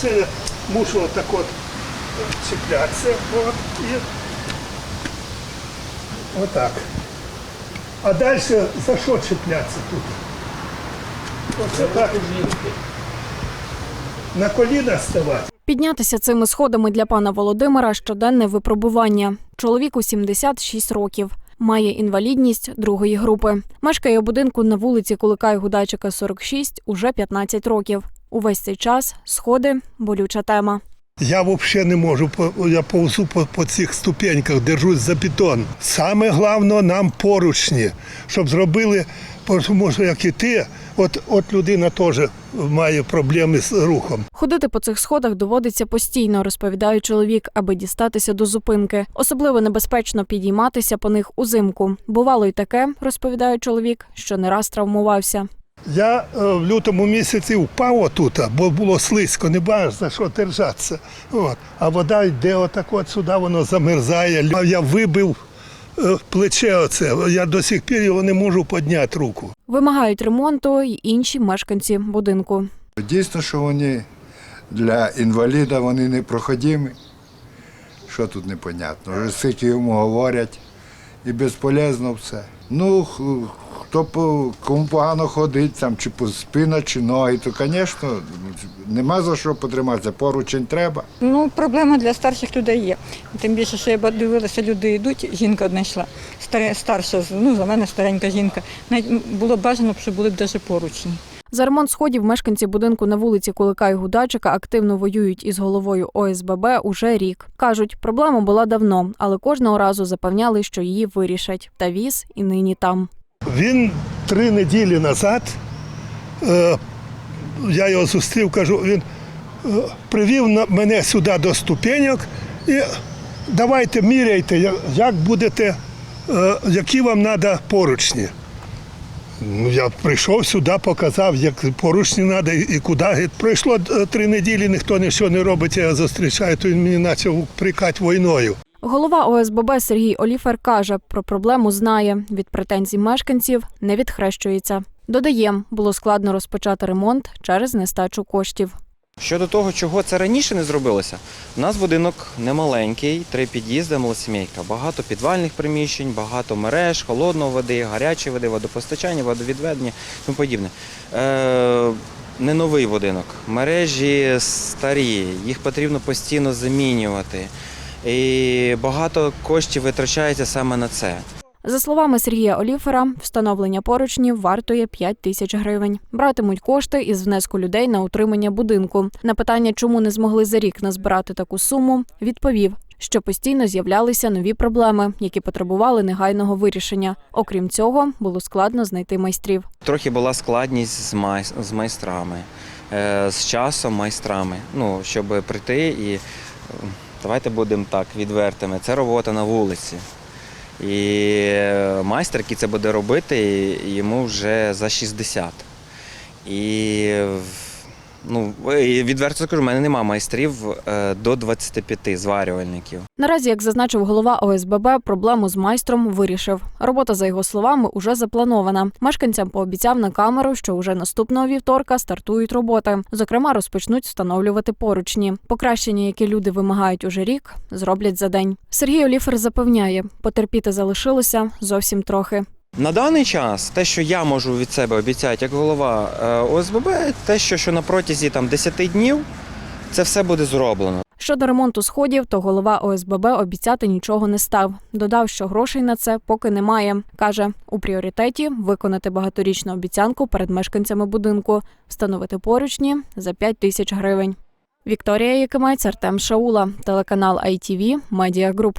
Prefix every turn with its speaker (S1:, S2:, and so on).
S1: Це мушу отак от чіплятися. От, і отак. А далі за що чіплятися тут? Оце так. На коліна ставати.
S2: Піднятися цими сходами для пана Володимира щоденне випробування. Чоловіку 76 років. Має інвалідність другої групи. Мешкає у будинку на вулиці Кулика і Гудайчика, 46, уже 15 років. Увесь цей час сходи болюча тема.
S1: Я взагалі не можу, я повзу по, по цих ступеньках, держусь за бетон. Саме головне нам поручні, щоб зробили, тому що як і ти, от, от людина теж має проблеми з рухом.
S2: Ходити по цих сходах доводиться постійно, розповідає чоловік, аби дістатися до зупинки. Особливо небезпечно підійматися по них узимку. Бувало й таке, розповідає чоловік, що не раз травмувався.
S1: Я е, в лютому місяці впав отут, бо було слизько, не бачиш за що держатися. От. А вода йде отак от сюди, воно замерзає. Я вибив плече оце. Я до сих пір його не можу підняти руку.
S2: Вимагають ремонту й інші мешканці будинку.
S3: Дійсно, що вони для інваліда вони непроходимі. Що тут непонятно? Вже скільки йому говорять, і безполезно все. Ну, хто по- кому погано ходить, там, чи по спина, чи ноги, то, звісно, нема за що потриматися. Поручень треба.
S4: Ну, проблема для старших людей є. Тим більше, що я дивилася, люди йдуть, жінка одна йшла, старе- старша, ну, за мене старенька жінка. Навіть було б бажано, щоб були б навіть поручні.
S2: За ремонт сходів мешканці будинку на вулиці Кулика і Гудачика активно воюють із головою ОСББ уже рік. кажуть, проблема була давно, але кожного разу запевняли, що її вирішать. Та віз і нині там.
S1: Він три неділі назад, е, я його зустрів, кажу, він е, привів мене сюди до ступеньок і давайте міряйте, як будете, е, які вам треба поручні. Ну, я прийшов сюди, показав, як поручні треба і куди. Пройшло три неділі, ніхто нічого не робить, я зустрічаю, то він мені почав прикати війною.
S2: Голова ОСББ Сергій Оліфер каже, про проблему знає. Від претензій мешканців не відхрещується. Додає, було складно розпочати ремонт через нестачу коштів.
S5: Щодо того, чого це раніше не зробилося, у нас будинок немаленький, три під'їзди, малосімейка. Багато підвальних приміщень, багато мереж, холодної води, гарячої води, водопостачання, водовідведення тому подібне. Е, не новий будинок. Мережі старі, їх потрібно постійно замінювати. І багато коштів витрачається саме на це.
S2: За словами Сергія Оліфера, встановлення поручнів вартує 5 тисяч гривень. Братимуть кошти із внеску людей на утримання будинку. На питання, чому не змогли за рік назбирати таку суму, відповів, що постійно з'являлися нові проблеми, які потребували негайного вирішення. Окрім цього, було складно знайти майстрів.
S5: Трохи була складність з, май... з майстрами, е, з часом майстрами. Ну, щоб прийти і давайте будемо так відвертими. Це робота на вулиці. І майстер, який це буде робити, йому вже за 60. І ну, відверто скажу, в мене немає майстрів е, до 25 зварювальників.
S2: Наразі, як зазначив голова ОСББ, проблему з майстром вирішив. Робота, за його словами, уже запланована. Мешканцям пообіцяв на камеру, що уже наступного вівторка стартують роботи. Зокрема, розпочнуть встановлювати поручні. Покращення, які люди вимагають уже рік, зроблять за день. Сергій Оліфер запевняє, потерпіти залишилося зовсім трохи.
S5: На даний час те, що я можу від себе обіцяти як голова е, ОСББ, те, що, що на протязі там, 10 днів це все буде зроблено.
S2: Щодо ремонту сходів, то голова ОСББ обіцяти нічого не став. Додав, що грошей на це поки немає. Каже, у пріоритеті виконати багаторічну обіцянку перед мешканцями будинку, встановити поручні за 5 тисяч гривень. Вікторія Якимець, Артем Шаула, телеканал ITV, Media Group.